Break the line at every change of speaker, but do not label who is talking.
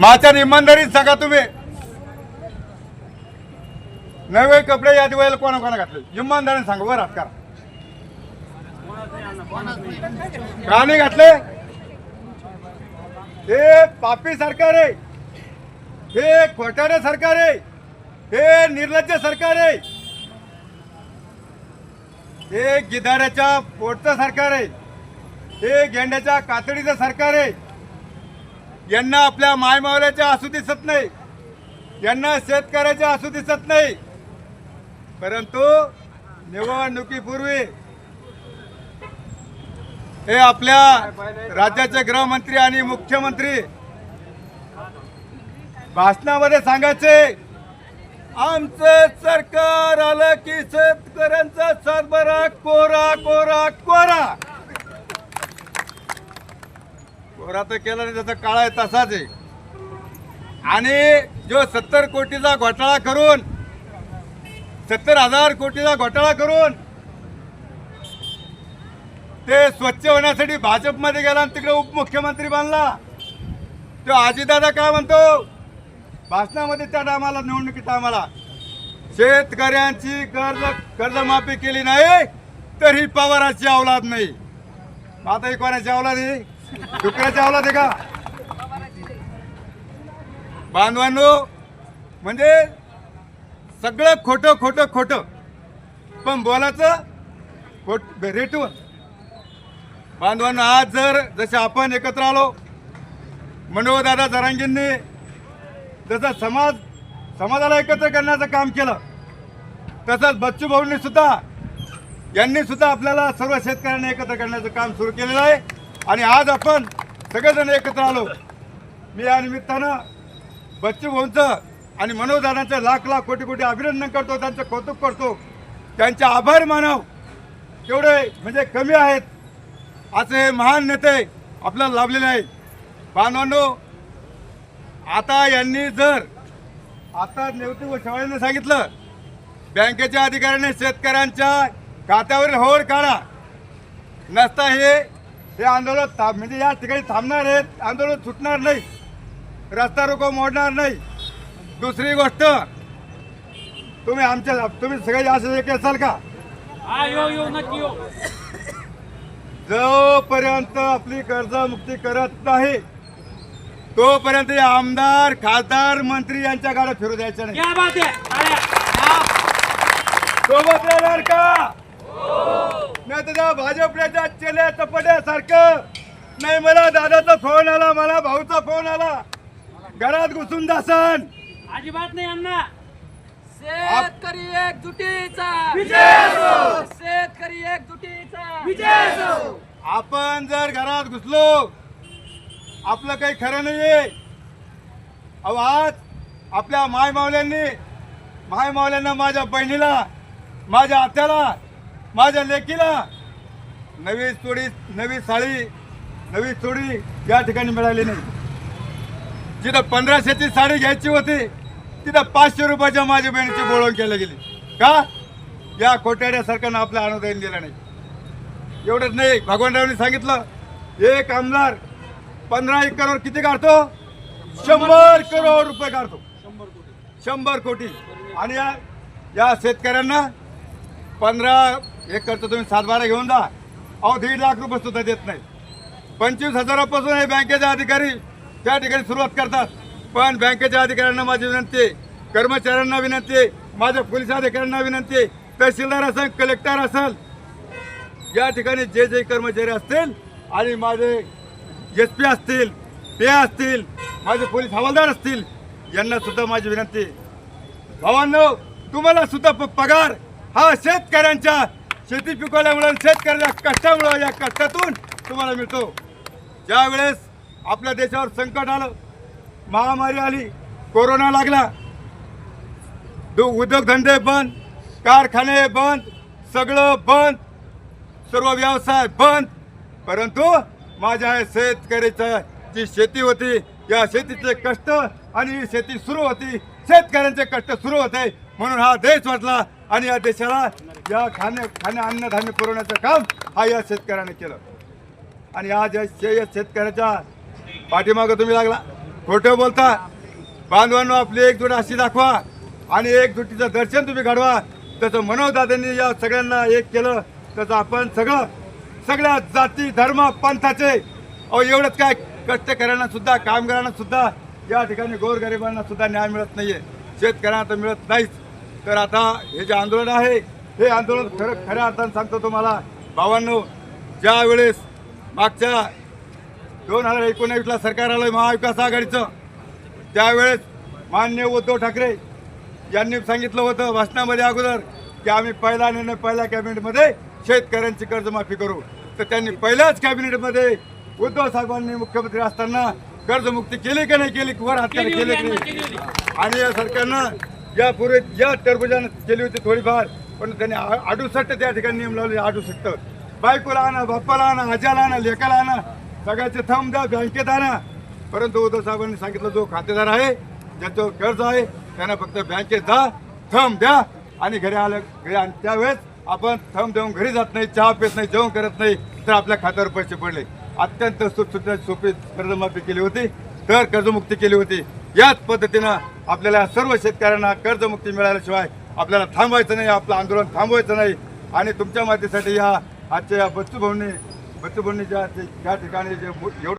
माझ्या इमानदारीत सांगा तुम्ही. नवे कपडे या दिवाळीला कोणा कोणा घातले? इमानदारीने सांगा बरं हात करा. का नाही घातले? हे पापी सरकार आहे. हे खोटारे सरकार आहे. हे निर्लज्ज सरकार आहे. हे गिधाऱ्याच्या पोटचं सरकार आहे. हे गेंड्याच्या कातडीचं सरकार आहे. यांना आपल्या मायमावल्याच्या असू दिसत नाही. यांना शेतकऱ्याच्या असू दिसत नाही. परंतु निवडणुकीपूर्वी हे आपल्या राज्याचे गृहमंत्री आणि मुख्यमंत्री भाषणामध्ये सांगायचे आमचं सरकार आलं की शेतकऱ्यांचा सातबारा कोरा कोरा कोरा. कोरा केलं केला नाही त्याचा काळा आहे तसाच आहे. आणि जो सत्तर कोटीचा घोटाळा करून सत्तर हजार कोटीचा घोटाळा करून ते स्वच्छ होण्यासाठी भाजपमध्ये गेला आणि तिकडे उपमुख्यमंत्री बनला. तो आजीदादा काय म्हणतो? भाषणामध्ये त्या टायमाला निवडणुकीत आम्हाला शेतकऱ्यांची कर्ज कर्जमाफी केली नाही तर ही पवाराची अवलाद नाही. आता ही कोणाची अवलाद आहे? डुकराच्या अवलाद आहे का? बांधवांनो म्हणजे सगळं खोटं खोटं खोटं. पण बोलायचं खोट रेटून बांधवांनो आज जर जसे आपण एकत्र आलो मनोहरदादा जरांगींनी जसं समाज समाजाला एकत्र करण्याचं काम केलं तसंच बच्चू भाऊंनी सुद्धा यांनी सुद्धा आपल्याला सर्व शेतकऱ्यांना एकत्र करण्याचं काम सुरू केलेलं आहे. आणि आज आपण सगळेजण एकत्र आलो. मी या निमित्तानं बच्चू भाऊंचं आणि मनोजदानाचं लाख लाख कोटी कोटी अभिनंदन करतो त्यांचं कौतुक करतो. त्यांचे आभार मानव. तेवढे म्हणजे कमी आहेत. असे हे महान नेते आपल्याला लाभलेले आहेत. बांधवांनो आता यांनी जर आता नेवती व शेवाळीने सांगितलं बँकेच्या अधिकाऱ्याने शेतकऱ्यांच्या खात्यावरील होड काढा. नसता हे हे आंदोलन था म्हणजे या ठिकाणी थांबणार आहेत. आंदोलन सुटणार नाही. रस्ता रोको मोडणार नाही. दुसरी गोष्ट तुम्ही आमच्या तुम्ही सगळे असं एक असाल का?
हा
जोपर्यंत आपली कर्जमुक्ती करत नाही तोपर्यंत हे आमदार खासदार मंत्री यांच्या गाड्या फिरू द्यायच्या नाही. सोबत राहणार का? नाही तर भाजपच्या चेल्या चपट्यासारखं. नाही मला दादाचा फोन आला मला भाऊचा फोन आला. घरात घुसून दासन.
अजिबात नाही अण्णा.
शेतकरी एकजुटीचा. शेतकरी एकजुटीचा.
आपण जर घरात घुसलो आपलं काही खरं नाहीये. अहो आज आपल्या माय मावल्यांनी माय मावल्यांना माझ्या बहिणीला माझ्या आत्याला माझ्या लेकीला नवी चोडी नवी साडी नवी चोडी या ठिकाणी मिळाली नाही. जिथं पंधराशेची साडी घ्यायची होती तिथं पाचशे रुपयाच्या माझ्या बहिणीची बोळवण केली गेली. का? या कोट्याड्या सरकारनं आपलं अनुदान दिलं नाही. एवढंच नाही भगवानरावनी सांगितलं एक आमदार पंधरा एकरवर किती काढतो? शंभर करोड रुपये काढतो. शंभर कोटी. आणि या या शेतकऱ्यांना पंधरा एकरचं तुम्ही सात बारा घेऊन जा. अहो दीड लाख रुपये सुद्धा देत नाही. पंचवीस हजारापासून हे बँकेचे अधिकारी त्या ठिकाणी सुरुवात करतात. पण बँकेच्या अधिकाऱ्यांना माझी विनंती आहे कर्मचाऱ्यांना विनंती आहे माझ्या पोलीस अधिकाऱ्यांना विनंती आहे तहसीलदार असेल कलेक्टर असेल या ठिकाणी जे जे कर्मचारी असतील आणि माझे एस पी असतील ते असतील माझे पोलीस हवालदार असतील यांना सुद्धा माझी विनंती. भावांना भावांनो तुम्हाला सुद्धा प- पगार हा शेतकऱ्यांच्या शेती पिकवल्यामुळे शेतकऱ्याच्या कष्टामुळे या कष्टातून तुम्हाला मिळतो. ज्या वेळेस आपल्या देशावर संकट आलं महामारी आली कोरोना लागला दु- उद्योगधंदे बंद कारखाने बंद सगळं बंद सर्व व्यवसाय बंद. परंतु माझ्या शेतकऱ्याचं जी शेती होती या शेतीचे कष्ट आणि शेती सुरू होती शेतकऱ्यांचे कष्ट सुरू होते म्हणून हा देश वाचला आणि या देशाला या खाणे खाणे अन्नधान्य पुरवण्याचं काम हा या शेतकऱ्याने केलं. आणि आज या शेतकऱ्याच्या पाठीमागं तुम्ही लागला. खोटं बोलता. बांधवांनो आपली एकजूट अशी दाखवा आणि एकजुटीचं दर्शन तुम्ही घडवा. तसं मनोदादांनी या सगळ्यांना एक केलं. तसं आपण सगळं सगळ्या जाती धर्म पंथाचे अहो एवढंच काय कष्टकऱ्यांना सुद्धा कामगारांना सुद्धा या ठिकाणी गोरगरिबांना सुद्धा न्याय मिळत नाहीये. शेतकऱ्यांना तर मिळत नाहीच. तर आता हे जे आंदोलन आहे हे आंदोलन खरं खऱ्या अर्थानं सांगतो तुम्हाला. भावांनो ज्या वेळेस मागच्या दोन हजार एकोणीसला सरकार आलं महाविकास आघाडीचं त्यावेळेस मान्य उद्धव ठाकरे यांनी सांगितलं होतं भाषणामध्ये अगोदर की आम्ही पहिला निर्णय पहिल्या कॅबिनेटमध्ये शेतकऱ्यांची कर्जमाफी करू. तर त्यांनी पहिल्याच कॅबिनेटमध्ये उद्धव साहेबांनी मुख्यमंत्री असताना कर्जमुक्ती केली का नाही केली वर
होती
की
अण्णा,
नाही
केली.
आणि या सरकारनं यापूर्वी या टरबुजानं केली होती थोडीफार पण त्यांनी अडुसष्ट त्या ठिकाणी नियम लावले अडुसष्ट बायकोला आणा बाप्पाला आणा आजाला आणा लेकाला आणा सगळ्याचे थंब द्या बँकेत आणा. परंतु उद्धव साहेबांनी सांगितलं जो खातेदार आहे ज्याचं कर्ज आहे त्यांना फक्त बँकेत जा थंब द्या आणि घरी आलं घरी आणि त्यावेळेस आपण थंब देऊन घरी जात नाही चहा पित नाही जेवण करत नाही तर आपल्या खात्यावर पैसे पडले. अत्यंत सुटसुटीत सोपी कर्जमाफी केली होती तर कर्जमुक्ती केली होती. याच पद्धतीनं आपल्याला सर्व शेतकऱ्यांना कर्जमुक्ती मिळाल्याशिवाय आपल्याला थांबवायचं नाही आपलं आंदोलन थांबवायचं नाही. आणि तुमच्या माहितीसाठी या आजच्या या बच्चू भाऊंनी ज्या ज्या ठिकाणी जे एवढं